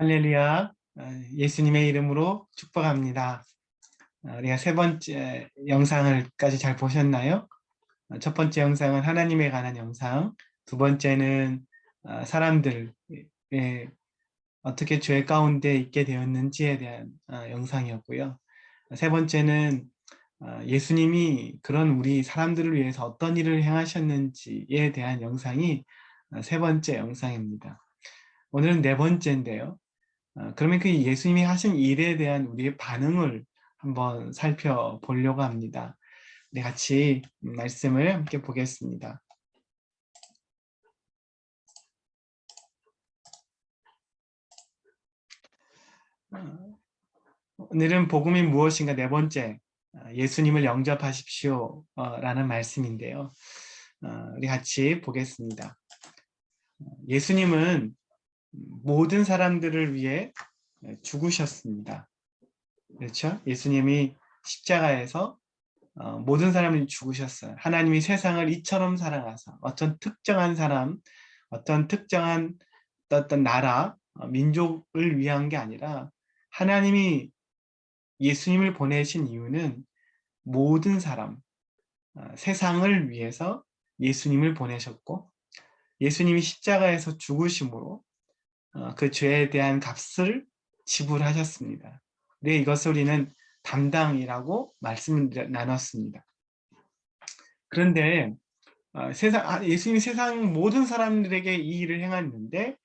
할렐루야. 어, 예수님의 이름으로 축복합니다. 어, 우리가 세 번째 영상을까지 잘 보셨나요? 어, 첫 번째 영상은 하나님에 관한 영상, 두 번째는 어, 사람들의 어떻게 죄 가운데 있게 되었는지에 대한 어, 영상이었고요. 세 번째는 어, 예수님이 그런 우리 사람들을 위해서 어떤 일을 행하셨는지에 대한 영상이 어, 세 번째 영상입니다. 오늘은 네 번째인데요. 어, 그러면 그 예수님이 하신 일에 대한 우리의 반응을 한번 살펴보려고 합니다. 우리 같이 말씀을 함께 보겠습니다. 어, 오늘은 복음이 무엇인가 네 번째 어, 예수님을 영접하십시오 어, 라는 말씀인데요. 어, 우리 같이 보겠습니다. 어, 예수님은 모든 사람들을 위해 죽으셨습니다. 그렇죠? 예수님이 십자가에서 어, 모든 사람을 죽으셨어요. 하나님이 세상을 이처럼 사랑하사 어떤 특정한 사람, 어떤 특정한 어떤 나라, 어, 민족을 위한 게 아니라 하나님이 예수님을 보내신 이유는 모든 사람, 어, 세상을 위해서 예수님을 보내셨고 예수님이 십자가에서 죽으심으로 어, 그 죄에 대한 값을 지불하셨습니다. 네, 이것을 우리는 담당이라고 말씀을 나눴습니다. 그런데 어, 세상 아, 예수님이 세상 모든 사람들에게 이 일을 행했는데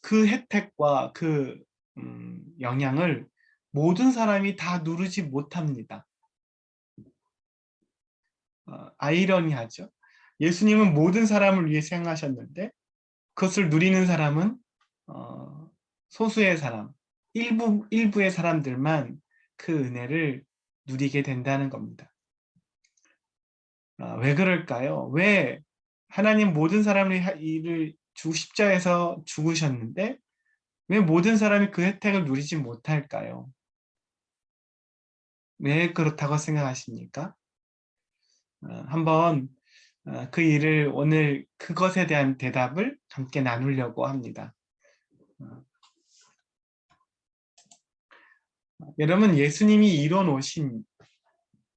그 혜택과 그 음, 영향을 모든 사람이 다 누르지 못합니다. 어, 아이러니하죠. 예수님은 모든 사람을 위해 생하셨는데 그것을 누리는 사람은 어, 소수의 사람, 일부, 일부의 사람들만 그 은혜를 누리게 된다는 겁니다. 아, 왜 그럴까요? 왜 하나님 모든 사람을 이를 주 십자에서 죽으셨는데 왜 모든 사람이 그 혜택을 누리지 못할까요? 왜 그렇다고 생각하십니까? 어, 한번 어, 그 일을 오늘 그것에 대한 대답을 함께 나누려고 합니다. 여러분 예수님이 이뤄 놓으신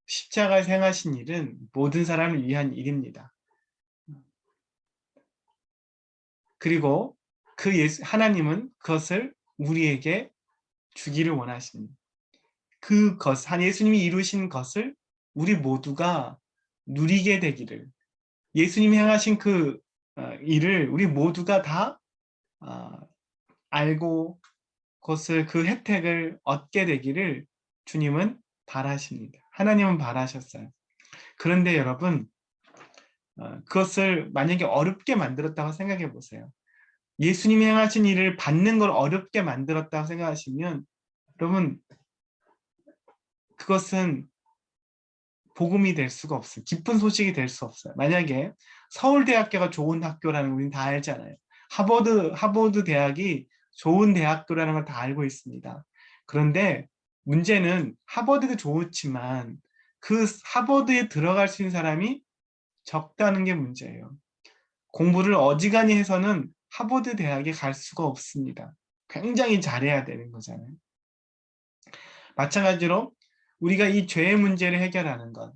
십자가 생하신 일은 모든 사람을 위한 일입니다. 그리고 그 예수, 하나님은 그것을 우리에게 주기를 원하십니다. 그것, 한 예수님이 이루신 것을 우리 모두가 누리게 되기를 예수님이 행하신 그 어, 일을 우리 모두가 다 어, 알고 그것을 그 혜택을 얻게 되기를 주님은 바라십니다. 하나님은 바라셨어요. 그런데 여러분 어, 그것을 만약에 어렵게 만들었다고 생각해 보세요. 예수님이 행하신 일을 받는 걸 어렵게 만들었다고 생각하시면 여러분 그것은 복음이 될 수가 없어요. 기쁜 소식이 될 수 없어요. 만약에 서울대학교가 좋은 학교라는 우리는 다 알잖아요. 하버드 하버드 대학이 좋은 대학교라는 걸 다 알고 있습니다. 그런데 문제는 하버드가 좋지만 그 하버드에 들어갈 수 있는 사람이 적다는 게 문제예요. 공부를 어지간히 해서는 하버드 대학에 갈 수가 없습니다. 굉장히 잘해야 되는 거잖아요. 마찬가지로 우리가 이 죄의 문제를 해결하는 것,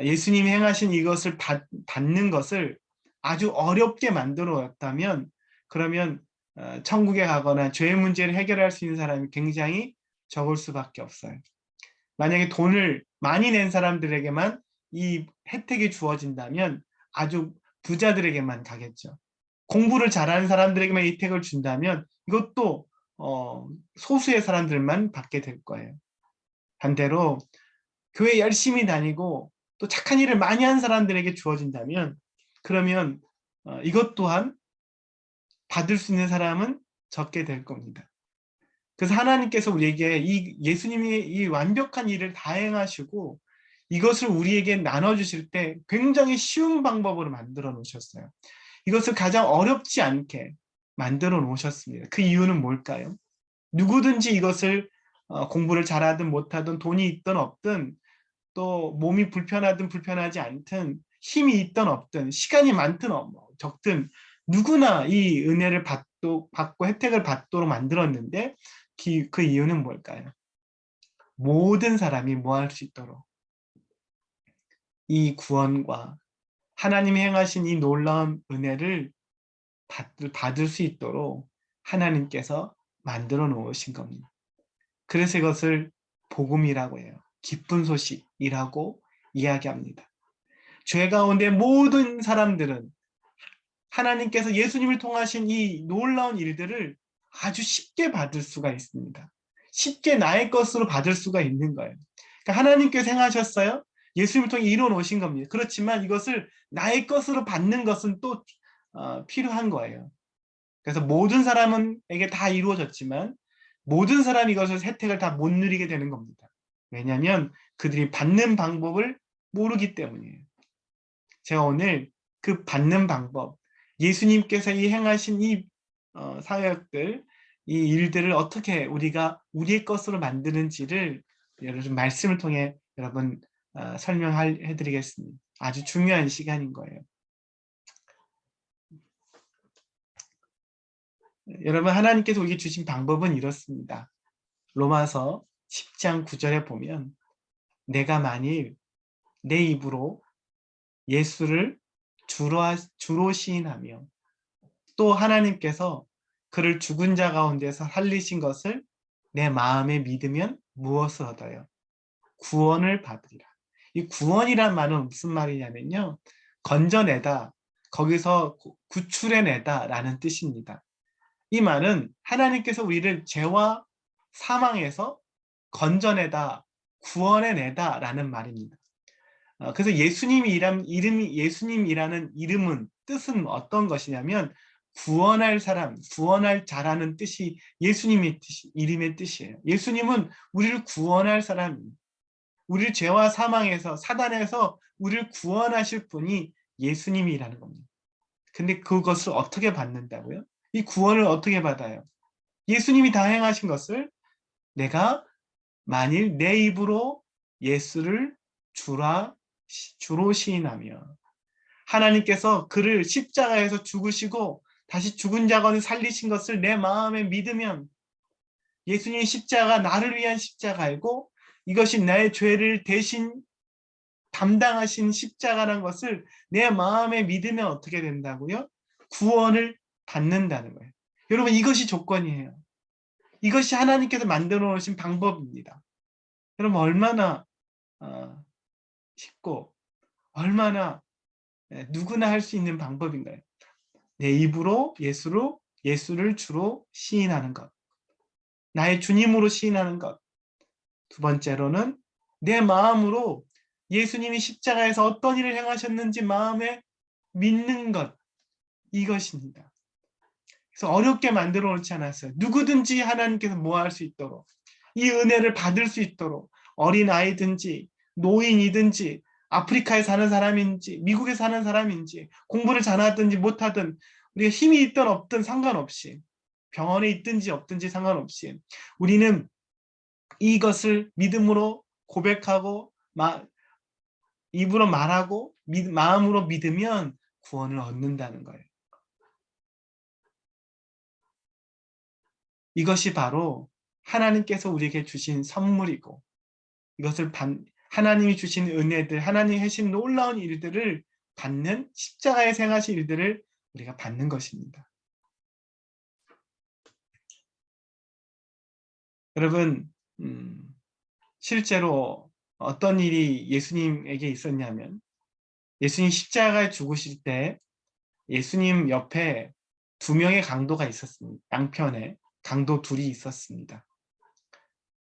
예수님이 행하신 이것을 받, 받는 것을 아주 어렵게 만들어왔다면 그러면 어, 천국에 가거나 죄의 문제를 해결할 수 있는 사람이 굉장히 적을 수밖에 없어요. 만약에 돈을 많이 낸 사람들에게만 이 혜택이 주어진다면 아주 부자들에게만 가겠죠. 공부를 잘하는 사람들에게만 혜택을 준다면 이것도 어, 소수의 사람들만 받게 될 거예요. 반대로 교회 열심히 다니고 또 착한 일을 많이 한 사람들에게 주어진다면 그러면 어, 이것 또한 받을 수 있는 사람은 적게 될 겁니다. 그래서 하나님께서 우리에게 이 예수님이 이 완벽한 일을 다 행하시고 이것을 우리에게 나눠주실 때 굉장히 쉬운 방법으로 만들어 놓으셨어요. 이것을 가장 어렵지 않게 만들어 놓으셨습니다. 그 이유는 뭘까요? 누구든지 이것을 어, 공부를 잘하든 못하든 돈이 있든 없든 또 몸이 불편하든 불편하지 않든 힘이 있든 없든 시간이 많든 적든 누구나 이 은혜를 받도, 받고 혜택을 받도록 만들었는데 기- 그 이유는 뭘까요? 모든 사람이 뭐 할 수 있도록 이 구원과 하나님이 행하신 이 놀라운 은혜를 받을, 받을 수 있도록 하나님께서 만들어 놓으신 겁니다. 그래서 이것을 복음이라고 해요. 기쁜 소식이라고 이야기합니다. 죄 가운데 모든 사람들은 하나님께서 예수님을 통하신 이 놀라운 일들을 아주 쉽게 받을 수가 있습니다. 쉽게 나의 것으로 받을 수가 있는 거예요. 그러니까 하나님께서 행하셨어요. 예수님을 통해 이루어 놓으신 겁니다. 그렇지만 이것을 나의 것으로 받는 것은 또 어, 필요한 거예요. 그래서 모든 사람에게 다 이루어졌지만 모든 사람이 이것을 혜택을 다 못 누리게 되는 겁니다. 왜냐하면 그들이 받는 방법을 모르기 때문이에요. 제가 오늘 그 받는 방법, 예수님께서 이 행하신 이 어, 사역들, 이 일들을 어떻게 우리가 우리의 것으로 만드는지를 여러분 말씀을 통해 여러분 어, 설명해 드리겠습니다. 아주 중요한 시간인 거예요. 여러분 하나님께서 우리에게 주신 방법은 이렇습니다. 로마서 10장 9절에 보면 내가 만일 내 입으로 예수를 주로, 주로 시인하며 또 하나님께서 그를 죽은 자 가운데서 살리신 것을 내 마음에 믿으면 무엇을 얻어요? 구원을 받으리라. 이 구원이란 말은 무슨 말이냐면요. 건져내다, 거기서 구출해내다 라는 뜻입니다. 이 말은 하나님께서 우리를 죄와 사망에서 건져내다, 구원해내다 라는 말입니다. 어, 그래서 예수님이 이란, 이름이, 예수님이라는 이름은, 뜻은 어떤 것이냐면 구원할 사람, 구원할 자라는 뜻이 예수님의 뜻, 이름의 뜻이에요. 예수님은 우리를 구원할 사람입니다. 우리를 죄와 사망에서, 사단에서 우리를 구원하실 분이 예수님이라는 겁니다. 근데 그것을 어떻게 받는다고요? 이 구원을 어떻게 받아요? 예수님이 다 행하신 것을 내가 만일 내 입으로 예수를 주라 주로 시인하며 하나님께서 그를 십자가에서 죽으시고 다시 죽은 자가운데 살리신 것을 내 마음에 믿으면 예수님의 십자가 나를 위한 십자가이고 이것이 나의 죄를 대신 담당하신 십자가라는 것을 내 마음에 믿으면 어떻게 된다고요? 구원을 받는다는 거예요. 여러분 이것이 조건이에요. 이것이 하나님께서 만들어 놓으신 방법입니다. 여러분 얼마나 어, 쉽고 얼마나 예, 누구나 할 수 있는 방법인가요? 내 입으로 예수로 예수를 주로 시인하는 것. 나의 주님으로 시인하는 것. 두 번째로는 내 마음으로 예수님이 십자가에서 어떤 일을 행하셨는지 마음에 믿는 것. 이것입니다. 그래서 어렵게 만들어 놓지 않았어요. 누구든지 하나님께서 모할 수 있도록 이 은혜를 받을 수 있도록 어린 아이든지 노인이든지 아프리카에 사는 사람인지 미국에 사는 사람인지 공부를 잘하든지 못하든 우리가 힘이 있든 없든 상관없이 병원에 있든지 없든지 상관없이 우리는 이것을 믿음으로 고백하고 마, 입으로 말하고 믿, 마음으로 믿으면 구원을 얻는다는 거예요. 이것이 바로 하나님께서 우리에게 주신 선물이고 이것을 반, 하나님이 주신 은혜들, 하나님이 하신 놀라운 일들을 받는 십자가에 생하신 일들을 우리가 받는 것입니다. 여러분, 음, 실제로 어떤 일이 예수님에게 있었냐면 예수님 십자가에 죽으실 때 예수님 옆에 두 명의 강도가 있었습니다. 양편에 강도 둘이 있었습니다.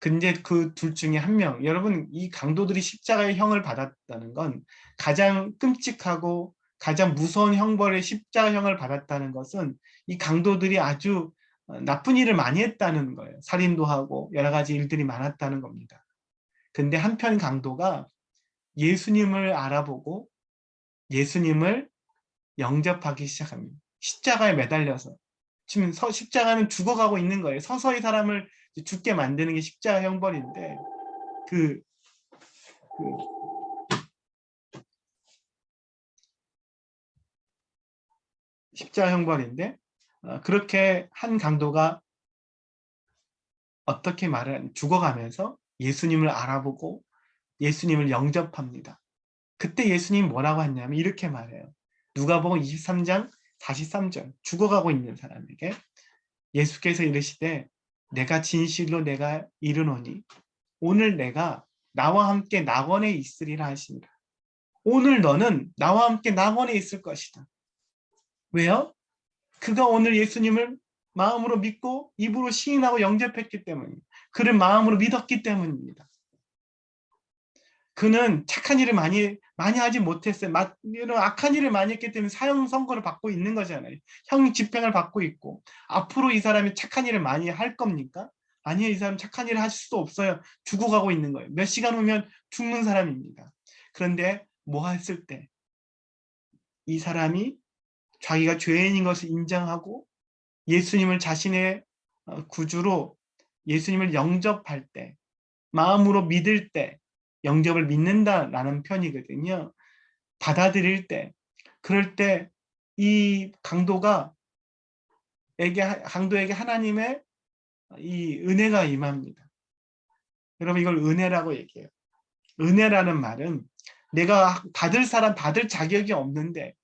근데 그 둘 중에 한 명, 여러분 이 강도들이 십자가의 형을 받았다는 건 가장 끔찍하고 가장 무서운 형벌의 십자가형을 받았다는 것은 이 강도들이 아주 어, 나쁜 일을 많이 했다는 거예요. 살인도 하고 여러 가지 일들이 많았다는 겁니다. 근데 한편 강도가 예수님을 알아보고 예수님을 영접하기 시작합니다. 십자가에 매달려서. 지금 십자가는 죽어가고 있는 거예요. 서서히 사람을 죽게 만드는 게 십자가 형벌인데 그, 그 십자가 형벌인데 어, 그렇게 한 강도가 어떻게 말을 죽어가면서 예수님을 알아보고 예수님을 영접합니다. 그때 예수님 뭐라고 했냐면 이렇게 말해요. 누가복음 23장 43절 죽어가고 있는 사람에게 예수께서 이르시되 내가 진실로 내가 이르노니 오늘 내가 나와 함께 낙원에 있으리라 하십니다. 오늘 너는 나와 함께 낙원에 있을 것이다. 왜요? 그가 오늘 예수님을 마음으로 믿고 입으로 시인하고 영접했기 때문입니다. 그를 마음으로 믿었기 때문입니다. 그는 착한 일을 많이 많이 하지 못했어요. 이런 악한 일을 많이 했기 때문에 사형 선고를 받고 있는 거잖아요. 형 집행을 받고 있고 앞으로 이 사람이 착한 일을 많이 할 겁니까? 아니요, 이 사람 착한 일을 하실 수도 없어요. 죽어가고 있는 거예요. 몇 시간 후면 죽는 사람입니다. 그런데 뭐 했을 때 이 사람이 자기가 죄인인 것을 인정하고 예수님을 자신의 어, 구주로 예수님을 영접할 때 마음으로 믿을 때 영접을 믿는다라는 편이거든요. 받아들일 때 그럴 때 이 강도가 에게 강도에게 하나님의 이 은혜가 임합니다. 여러분 이걸 은혜라고 얘기해요. 은혜라는 말은 내가 받을 사람 받을 자격이 없는데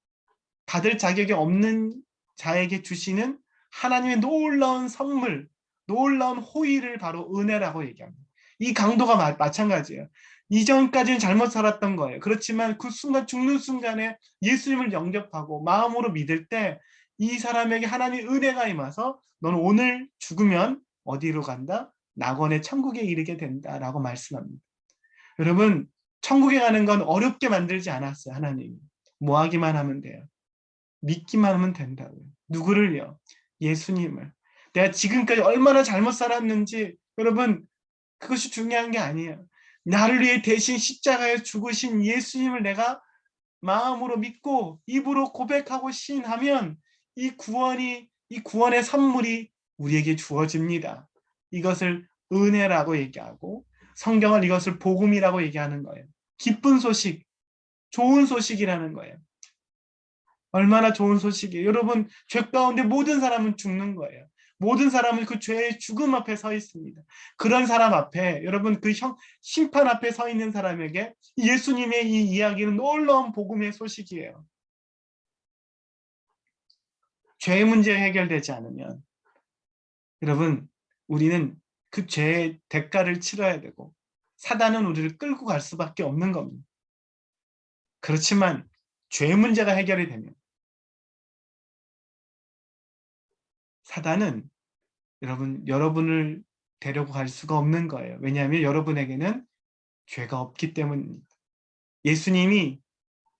받을 자격이 없는 자에게 주시는 하나님의 놀라운 선물, 놀라운 호의를 바로 은혜라고 얘기합니다. 이 강도가 마, 마찬가지예요. 이전까지는 잘못 살았던 거예요. 그렇지만 그 순간 죽는 순간에 예수님을 영접하고 마음으로 믿을 때 이 사람에게 하나님의 은혜가 임해서 너는 오늘 죽으면 어디로 간다? 낙원의 천국에 이르게 된다라고 말씀합니다. 여러분 천국에 가는 건 어렵게 만들지 않았어요. 하나님이. 뭐 하기만 하면 돼요. 믿기만 하면 된다고요. 누구를요? 예수님을. 내가 지금까지 얼마나 잘못 살았는지 여러분 그것이 중요한 게 아니에요. 나를 위해 대신 십자가에 죽으신 예수님을 내가 마음으로 믿고 입으로 고백하고 시인하면 이 구원이 이 구원의 선물이 우리에게 주어집니다. 이것을 은혜라고 얘기하고 성경은 이것을 복음이라고 얘기하는 거예요. 기쁜 소식, 좋은 소식이라는 거예요. 얼마나 좋은 소식이에요. 여러분, 죄 가운데 모든 사람은 죽는 거예요. 모든 사람은 그 죄의 죽음 앞에 서 있습니다. 그런 사람 앞에 여러분 그 형, 심판 앞에 서 있는 사람에게 예수님의 이 이야기는 놀라운 복음의 소식이에요. 죄의 문제 해결되지 않으면 여러분 우리는 그 죄의 대가를 치러야 되고 사단은 우리를 끌고 갈 수밖에 없는 겁니다. 그렇지만 죄 문제가 해결이 되면 사단은 여러분 여러분을 데려고 갈 수가 없는 거예요. 왜냐하면 여러분에게는 죄가 없기 때문입니다. 예수님이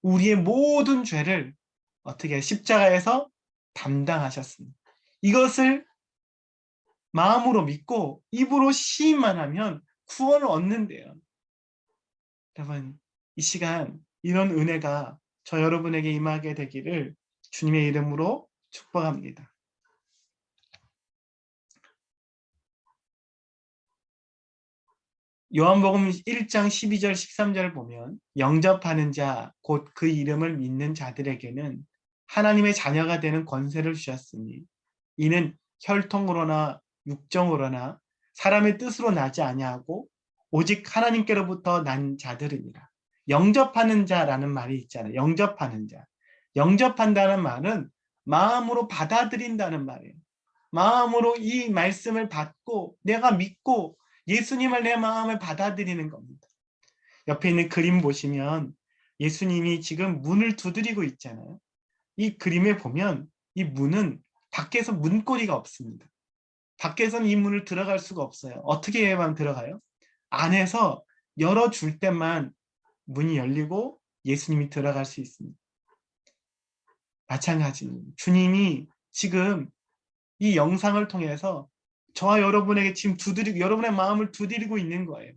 우리의 모든 죄를 어떻게 십자가에서 담당하셨습니다. 이것을 마음으로 믿고 입으로 시인만 하면 구원을 얻는데요. 여러분 이 시간 이런 은혜가 저 여러분에게 임하게 되기를 주님의 이름으로 축복합니다. 요한복음 1장 12절 13절을 보면 영접하는 자 곧 그 이름을 믿는 자들에게는 하나님의 자녀가 되는 권세를 주셨으니 이는 혈통으로나 육정으로나 사람의 뜻으로 나지 아니하고 오직 하나님께로부터 난 자들이니라. 영접하는 자라는 말이 있잖아요. 영접하는 자. 영접한다는 말은 마음으로 받아들인다는 말이에요. 마음으로 이 말씀을 받고 내가 믿고 예수님을 내 마음에 받아들이는 겁니다. 옆에 있는 그림 보시면 예수님이 지금 문을 두드리고 있잖아요. 이 그림에 보면 이 문은 밖에서 문고리가 없습니다. 밖에서는 이 문을 들어갈 수가 없어요. 어떻게 해야만 들어가요? 안에서 열어줄 때만 문이 열리고 예수님이 들어갈 수 있습니다. 마찬가지입니다. 주님이 지금 이 영상을 통해서 저와 여러분에게 지금 두드리고 여러분의 마음을 두드리고 있는 거예요.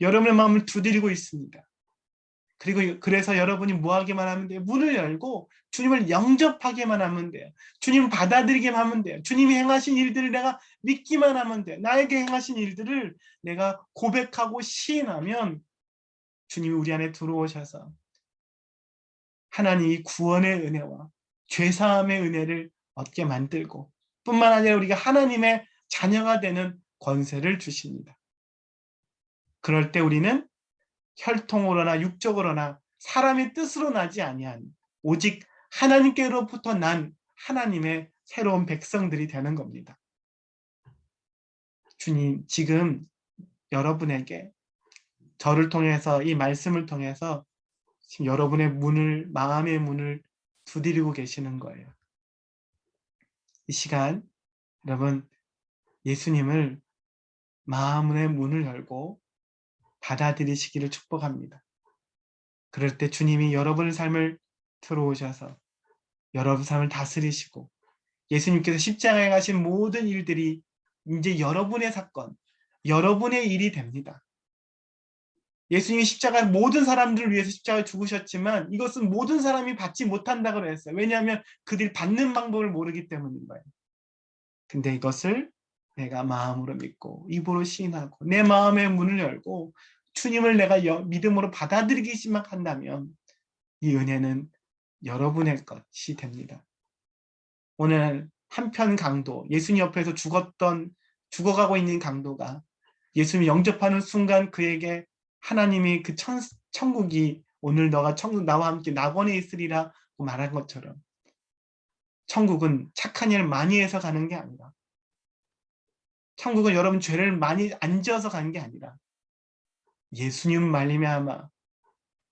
여러분의 마음을 두드리고 있습니다. 그리고 그래서 여러분이 뭐 하기만 하면 돼요? 문을 열고 주님을 영접하기만 하면 돼요. 주님 받아들이기만 하면 돼요. 주님이 행하신 일들을 내가 믿기만 하면 돼요. 나에게 행하신 일들을 내가 고백하고 시인하면 주님이 우리 안에 들어오셔서 하나님이 구원의 은혜와 죄사함의 은혜를 얻게 만들고 뿐만 아니라 우리가 하나님의 자녀가 되는 권세를 주십니다. 그럴 때 우리는 혈통으로나 육적으로나 사람의 뜻으로 나지 아니한 오직 하나님께로부터 난 하나님의 새로운 백성들이 되는 겁니다. 주님, 지금 여러분에게 저를 통해서 이 말씀을 통해서 지금 여러분의 문을 마음의 문을 두드리고 계시는 거예요. 이 시간 여러분 예수님을 마음의 문을 열고 받아들이시기를 축복합니다. 그럴 때 주님이 여러분의 삶을 들어오셔서 여러분 삶을 다스리시고 예수님께서 십자가에 가신 모든 일들이 이제 여러분의 사건, 여러분의 일이 됩니다. 예수님이 십자가 모든 사람들을 위해서 십자가에 죽으셨지만 이것은 모든 사람이 받지 못한다고 그랬어요. 왜냐하면 그들이 받는 방법을 모르기 때문인 거예요. 근데 이것을 내가 마음으로 믿고 입으로 시인하고 내 마음의 문을 열고 주님을 내가 믿음으로 받아들이기 시작한다면 이 은혜는 여러분의 것이 됩니다. 오늘 한편 강도, 예수님 옆에서 죽었던 죽어가고 있는 강도가 예수님 영접하는 순간 그에게 하나님이 그 천, 천국이 오늘 너가 천국 나와 함께 낙원에 있으리라 말한 것처럼 천국은 착한 일 많이 해서 가는 게 아니라 천국은 여러분 죄를 많이 안 지어서 가는 게 아니라 예수님 말미암아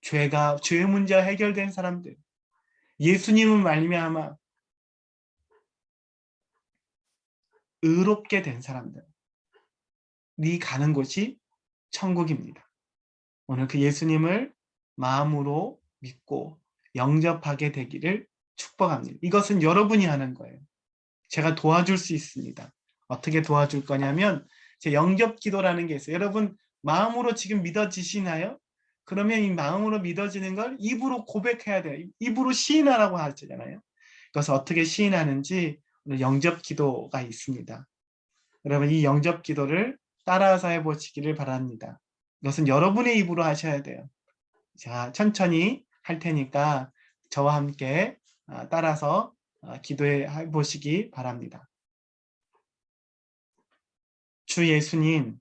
죄가 죄의 문제가 해결된 사람들 예수님은 말미암아 의롭게 된 사람들 이 가는 곳이 천국입니다. 오늘 그 예수님을 마음으로 믿고 영접하게 되기를 축복합니다. 이것은 여러분이 하는 거예요. 제가 도와줄 수 있습니다. 어떻게 도와줄 거냐면 제 영접 기도라는 게 있어요. 여러분 마음으로 지금 믿어지시나요? 그러면 이 마음으로 믿어지는 걸 입으로 고백해야 돼요. 입으로 시인하라고 하잖아요. 그래서 어떻게 시인하는지 오늘 영접 기도가 있습니다. 여러분 이 영접 기도를 따라서 해보시기를 바랍니다. 이것은 여러분의 입으로 하셔야 돼요. 자, 천천히 할 테니까 저와 함께 아, 따라서 아, 기도해 보시기 바랍니다. 주 예수님,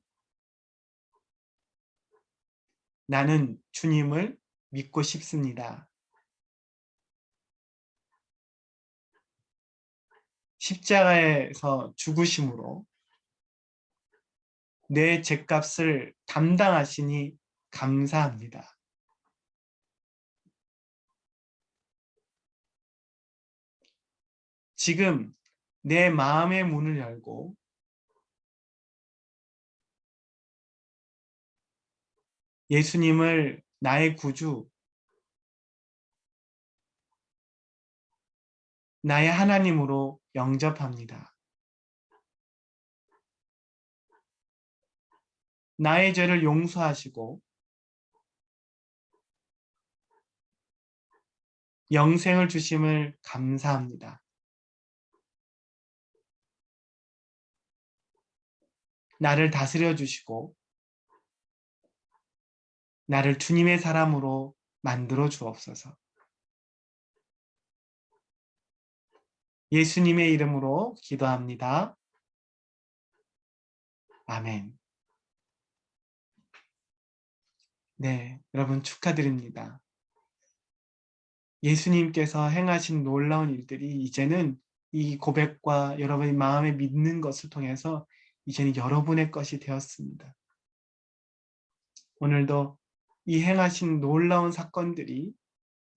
나는 주님을 믿고 싶습니다. 십자가에서 죽으심으로 내 죄값을 담당하시니 감사합니다. 지금 내 마음의 문을 열고 예수님을 나의 구주, 나의 하나님으로 영접합니다. 나의 죄를 용서하시고 영생을 주심을 감사합니다. 나를 다스려 주시고 나를 주님의 사람으로 만들어 주옵소서. 예수님의 이름으로 기도합니다. 아멘. 네, 여러분 축하드립니다. 예수님께서 행하신 놀라운 일들이 이제는 이 고백과 여러분의 마음에 믿는 것을 통해서 이제는 여러분의 것이 되었습니다. 오늘도 이 행하신 놀라운 사건들이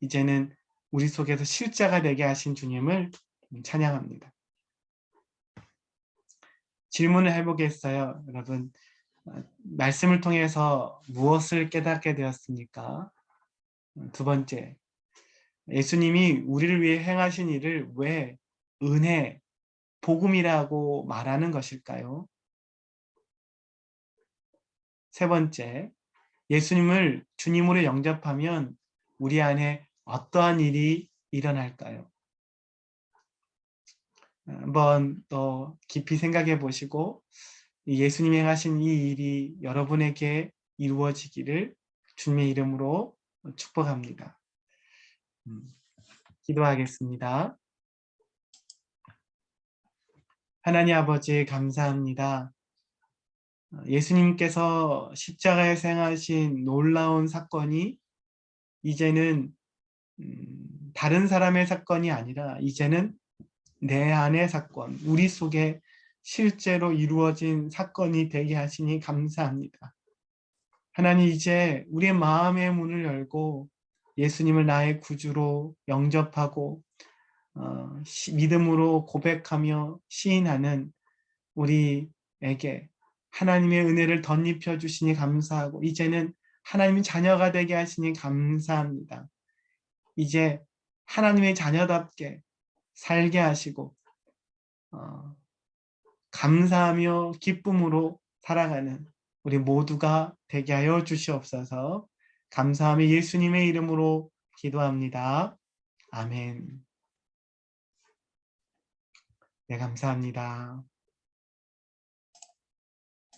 이제는 우리 속에서 실자가 되게 하신 주님을 찬양합니다. 질문을 해보겠어요. 여러분 어, 말씀을 통해서 무엇을 깨닫게 되었습니까? 두 번째, 예수님이 우리를 위해 행하신 일을 왜 은혜, 복음이라고 말하는 것일까요? 세 번째, 예수님을 주님으로 영접하면 우리 안에 어떠한 일이 일어날까요? 한번 더 깊이 생각해 보시고 예수님이 하신 이 일이 여러분에게 이루어지기를 주님의 이름으로 축복합니다. 음, 기도하겠습니다. 하나님 아버지 감사합니다. 어, 예수님께서 십자가에 생하신 놀라운 사건이 이제는 음, 다른 사람의 사건이 아니라 이제는 내 안의 사건, 우리 속에 실제로 이루어진 사건이 되게 하시니 감사합니다. 하나님 이제 우리의 마음의 문을 열고 예수님을 나의 구주로 영접하고 어, 시, 믿음으로 고백하며 시인하는 우리에게 하나님의 은혜를 덧입혀 주시니 감사하고 이제는 하나님의 자녀가 되게 하시니 감사합니다. 이제 하나님의 자녀답게 살게 하시고 어, 감사하며 기쁨으로 살아가는 우리 모두가 되게 하여 주시옵소서. 감사하며 예수님의 이름으로 기도합니다. 아멘. 네, 감사합니다.